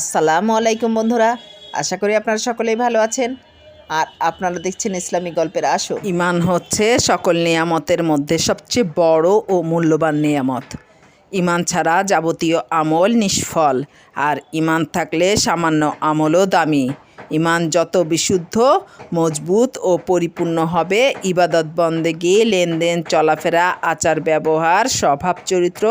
আসসালামু আলাইকুম বন্ধুরা, আশা করি আপনারা সকলেই ভালো আছেন। আর আপনারা দেখছেন ইসলামিক গল্পের আসো ইমান হচ্ছে সকল নিয়ামতের মধ্যে সবচেয়ে বড় ও মূল্যবান নিয়ামত। ইমান ছাড়া যাবতীয় আমল নিষ্ফল, আর ইমান থাকলে সামান্য আমলও দামি। ইমান যত বিশুদ্ধ, মজবুত ও পরিপূর্ণ হবে, ইবাদত বন্দেগি, লেনদেন, চলাফেরা আচার ব্যবহার স্বভাব চরিত্র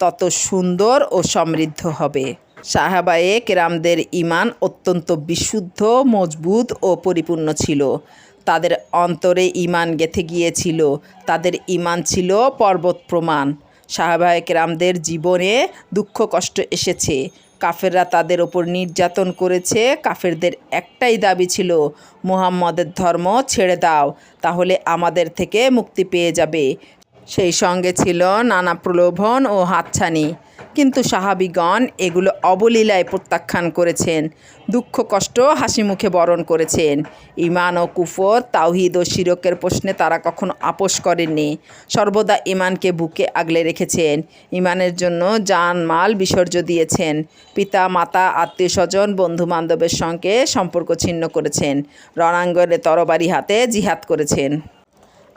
তত সুন্দর ও সমৃদ্ধ হবে। সাহাবায়ে কেরামদের ইমান অত্যন্ত বিশুদ্ধ, মজবুত ও পরিপূর্ণ ছিল। তাদের অন্তরে ইমান গেথে গিয়েছিল। তাদের ইমান ছিল পর্বত প্রমাণ। সাহাবায়ে কেরামদের জীবনে দুঃখ কষ্ট এসেছে। কাফেররা তাদের ওপর নির্যাতন করেছে। কাফেরদের একটাই দাবি ছিল, মুহাম্মদের ধর্ম ছেড়ে দাও, তাহলে আমাদের থেকে মুক্তি পেয়ে যাবে। সেই সঙ্গে ছিল নানা প্রলোভন ও হাতছানি। কিন্তু সাহাবিগণ এগুলো অবলীলায় প্রত্যাখ্যান করেছেন। দুঃখ, কষ্ট, হাসি মুখে বরণ করেছেন। ইমান ও কুফর, তাওহিদ ও শিরকের প্রশ্নে তারা কখনো আপোষ করেননি। সর্বদা ইমানকে বুকে আগলে রেখেছেন। ইমানের জন্য জান, মাল বিসর্জ দিয়েছেন। পিতা, মাতা আত্মীয় স্বজন বন্ধু বান্ধবের সঙ্গে সম্পর্ক ছিন্ন করেছেন। রণাঙ্গনে তরবারি হাতে জিহাদ করেছেন।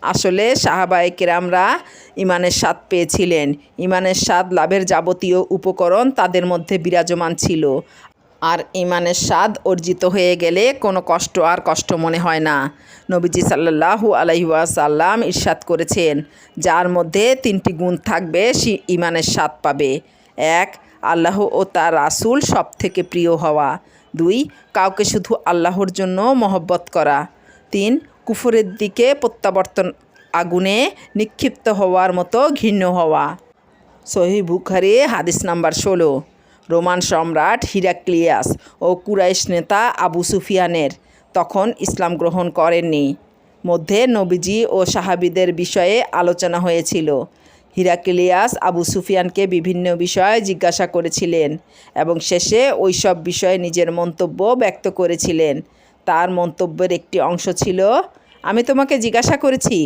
আসলে সাহাবায়ে কেরামরা ইমানের স্বাদ পেয়েছিলেন। ইমানের স্বাদ লাভের যাবতীয় উপকরণ তাদের মধ্যে বিরাজমান ছিল। আর ইমানের স্বাদ অর্জিত হয়ে গেলে কোনো কষ্ট আর কষ্ট মনে হয় না। নবীজি সাল্লাহু আলহিউসাল্লাম ইরশাদ করেছেন, যার মধ্যে তিনটি গুণ থাকবে সে ইমানের স্বাদ পাবে। এক, আল্লাহ ও তার রাসূল সব থেকে প্রিয় হওয়া। দুই, কাউকে শুধু আল্লাহর জন্য মহব্বত করা। তিন কুফরের দিকে প্রত্যাবর্তন আগুনে নিক্ষিপ্ত হওয়ার মতো ঘৃণ্য হওয়া। সহি বুখারি, হাদিস নাম্বার ষোলো। রোমান সম্রাট হিরাক্লিয়াস ও কুরাইশ নেতা আবু সুফিয়ানের তখন ইসলাম গ্রহণ করেননি। মধ্যে নবীজি ও সাহাবিদের বিষয়ে আলোচনা হয়েছিল। হিরাক্লিয়াস আবু সুফিয়ানকে বিভিন্ন বিষয়ে জিজ্ঞাসা করেছিলেন এবং শেষে ওই সব বিষয়ে নিজের মন্তব্য ব্যক্ত করেছিলেন। তার মন্তব্যের একটি অংশ ছিল, আমি তোমাকে জিজ্ঞাসা করেছি,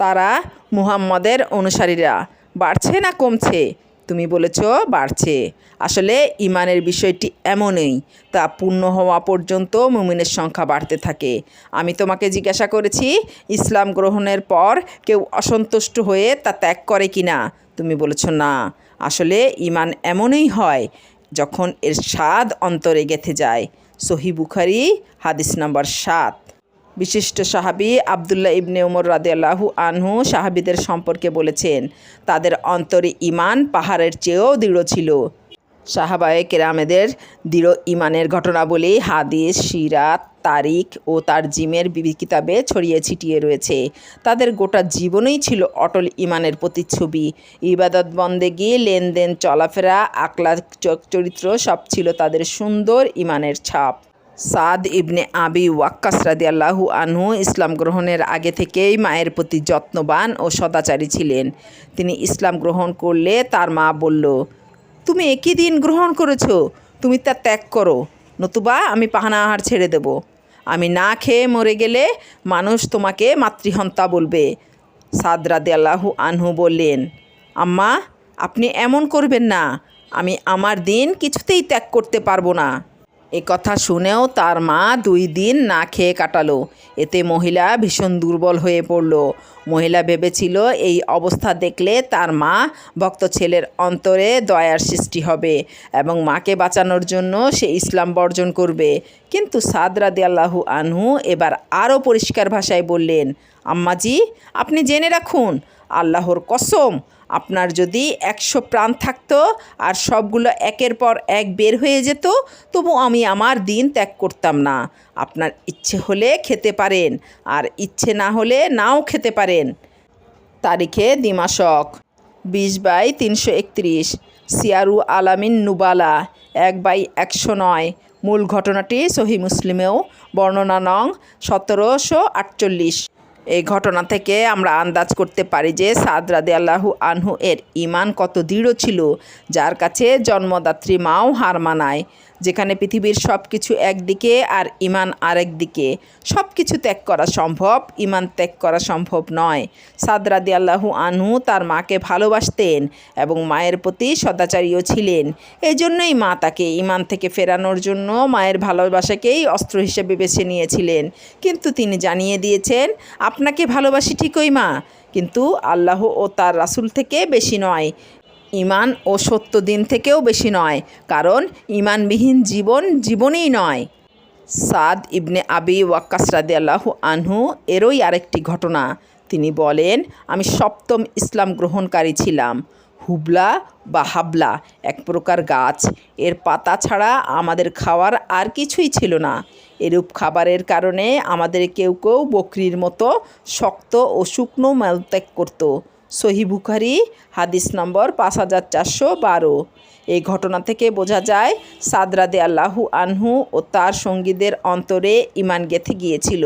তারা মুহাম্মদের অনুসারীরা, বাড়ছে না কমছে? তুমি বলেছ, বাড়ছে। আসলে ইমানের বিষয়টি এমনই, তা পূর্ণ হওয়া পর্যন্ত মুমিনের সংখ্যা বাড়তে থাকে। আমি তোমাকে জিজ্ঞাসা করেছি, ইসলাম গ্রহণের পর কেউ অসন্তুষ্ট হয়ে তা ত্যাগ করে কি না? তুমি বলেছ, না। আসলে ইমান এমনই হয়, যখন এর স্বাদ অন্তরে গেথে যায়। সহি বুখারি, হাদিস নাম্বার সাত। বিশিষ্ট সাহাবি আবদুল্লাহ ইবনে উমর রাদিয়াল্লাহু আনহু সাহাবিদের সম্পর্কে বলেছেন, তাদের অন্তরে ইমান পাহাড়ের চেয়েও দৃঢ় ছিল। সাহাবায়ে কেরামেদের দৃঢ় ইমানের ঘটনাবলী হাদিস সিরাত তারিখ ও তার জিমের বিবি কিতাবে ছড়িয়ে ছিটিয়ে রয়েছে। তাদের গোটা জীবনই ছিল অটল ইমানের প্রতিচ্ছবি। ইবাদত বন্দেগি, লেনদেন, চলাফেরা আকলা চরিত্র সব ছিল তাদের সুন্দর ইমানের ছাপ। সাদ ইবনে আবি ওয়াক্কাস রাদিয়াল্লাহু আনহু ইসলাম গ্রহণের আগে থেকেই মায়ের প্রতি যত্নবান ও সদাচারী ছিলেন। তিনি ইসলাম গ্রহণ করলে তার মা বলল তুমি একই দিন গ্রহণ করেছ, তুমি তা ত্যাগ করো, নতুবা আমি পাহানা আহার ছেড়ে দেব। আমি না খেয়ে মরে গেলে মানুষ তোমাকে মাতৃহন্তা বলবে। সাদরাদে আল্লাহু আনহু বললেন, আম্মা, আপনি এমন করবেন না, আমি আমার দিন কিছুতেই ত্যাগ করতে পারব না। এ কথা শুনেও তার মা দুই দিন না খেয়ে কাটালো। এতে মহিলা ভীষণ দুর্বল হয়ে পড়ল। মহিলা ভেবেছিল এই অবস্থা দেখলে তার মা ভক্ত ছেলের অন্তরে দয়ার সৃষ্টি হবে এবং মাকে বাঁচানোর জন্য সে ইসলাম বর্জন করবে। কিন্তু সাদ রাদি আল্লাহু আনহু এবার আরও পরিষ্কার ভাষায় বললেন, আম্মাজি, আপনি জেনে রাখুন, আল্লাহর কসম আপনার যদি একশো প্রাণ থাকতো আর সবগুলো একের পর এক বের হয়ে যেত, তবু আমি আমার দিন ত্যাগ করতাম না। আপনার ইচ্ছে হলে খেতে পারেন, আর ইচ্ছে না হলে নাও খেতে পারেন। তারিখে দিমাশক, বিশ বাই তিনশো একত্রিশ, সিয়ারু আলামিন নুবালা, এক বাই একশো নয়। মূল ঘটনাটি সহি মুসলিমেও, বর্ণনা নং সতেরোশো আটচল্লিশ। এই ঘটনা থেকে আমরা আন্দাজ করতে পারি যে সাদ রাদে আল্লাহু আনহু এর ইমান কত দৃঢ় ছিল, যার কাছে জন্মদাত্রী মাও হার মানায়। যেখানে পৃথিবীর সব কিছু একদিকে আর ইমান আরেক দিকে। সব কিছু ত্যাগ করা সম্ভব, ইমান ত্যাগ করা সম্ভব নয়। সাদরাদি আল্লাহু আনহু তার মাকে ভালোবাসতেন এবং মায়ের প্রতি সদাচারীও ছিলেন। এই জন্যই মা তাকে ইমান থেকে ফেরানোর জন্য মায়ের ভালোবাসাকেই অস্ত্র হিসেবে বেছে নিয়েছিলেন। কিন্তু তিনি জানিয়ে দিয়েছেন, আপনাকে ভালোবাসি ঠিকই মা, কিন্তু আল্লাহ ও তার রাসুল থেকে বেশি নয়। ইমান ও সত্য দিন থেকেও বেশি নয়, কারণ ইমানবিহীন জীবন জীবনই নয়। সাদ ইবনে আবি ওয়াক্কাস রাদিয়াল্লাহু আনহু এরই আরেকটি ঘটনা। তিনি বলেন, আমি সপ্তম ইসলাম গ্রহণকারী ছিলাম। হুবলা বা হাবলা এক প্রকার গাছ। এর পাতা ছাড়া আমাদের খাওয়ার আর কিছুই ছিল না। এরূপ খাবারের কারণে আমাদের কেউ কেউ বকরির মতো শক্ত ও শুকনো ত্যাগ করতো। সহি বুখারি, হাদিস নম্বর পাঁচ হাজার চারশো বারো। এই ঘটনা থেকে বোঝা যায় সাদরা সাদরাদে আল্লাহু আনহু ও তার সঙ্গীদের অন্তরে ইমান গেথে গিয়েছিল।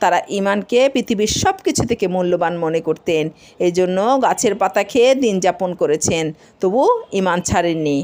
তারা ইমানকে পৃথিবীর সব কিছু থেকে মূল্যবান মনে করতেন। এই জন্য গাছের পাতা খেয়ে দিন যাপন করেছেন। তবু ইমান ছাড়েননি।